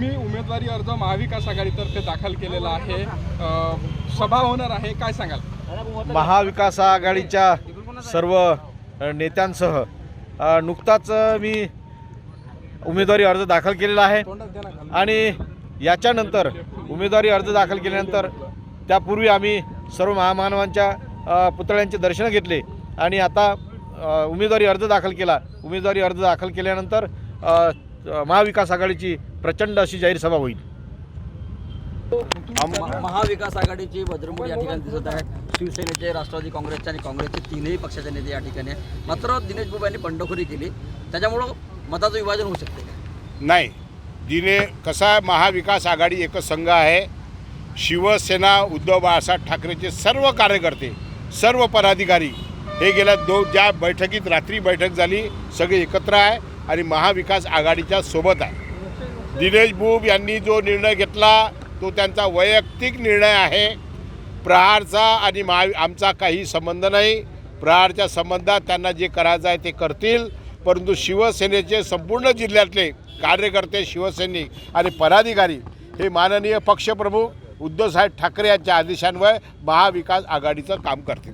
मी उमेदवारी अर्ज महाविकास आघाडीतर्फे दाखल केलेला आहे. सभा होणार आहे. काय सांगाल? महाविकास आघाडीच्या सर्व नेत्यांसह नुकताच मी उमेदवारी अर्ज दाखल केलेला आहे. आणि याच्यानंतर उमेदवारी अर्ज दाखल केल्यानंतर त्यापूर्वी आम्ही सर्व महामानवांच्या पुतळ्यांचे दर्शन घेतले. आणि आता उमेदवारी अर्ज दाखल केला. उमेदवारी अर्ज दाखल केल्यानंतर महाविकास आघाडीची प्रचंड अशी जाहीर सभा होईल. महाविकास आघाडीची भद्रमुडी या ठिकाणी दिसत आहे शिवसेनेचे राष्ट्रवादी काँग्रेसचे आणि काँग्रेसचे तीनही पक्षाचे नेते या ठिकाणी आहे मात्र दिनेश बाबू यांनी बंडखोरी केली. त्याच्यामुळं मताचं विभाजन होऊ शकते. नाही. जिने कसा महाविकास आघाडी एकच संघ आहे शिवसेना उद्धव बाळासाहेब ठाकरेचे सर्व कार्यकर्ते सर्व पदाधिकारी हे गेल्या दो ज्या बैठकीत रात्री बैठक झाली सगळे एकत्र आहे. आणि महाविकास आघाडीच्या सोबत आहे. दिनेश बुब यांनी जो निर्णय घेतला तो त्यांचा वैयक्तिक निर्णय आहे. प्रहारचा आणि महा आमचा काही संबंध नाही. प्रहारच्या संबंधात त्यांना जे करायचं आहे ते करतील. परंतु शिवसेनेचे संपूर्ण जिल्ह्यातले कार्यकर्ते शिवसैनिक आणि पदाधिकारी हे माननीय पक्षप्रमुख उद्धवसाहेब ठाकरे यांच्या आदेशान्वये महाविकास आघाडीचं काम करतील.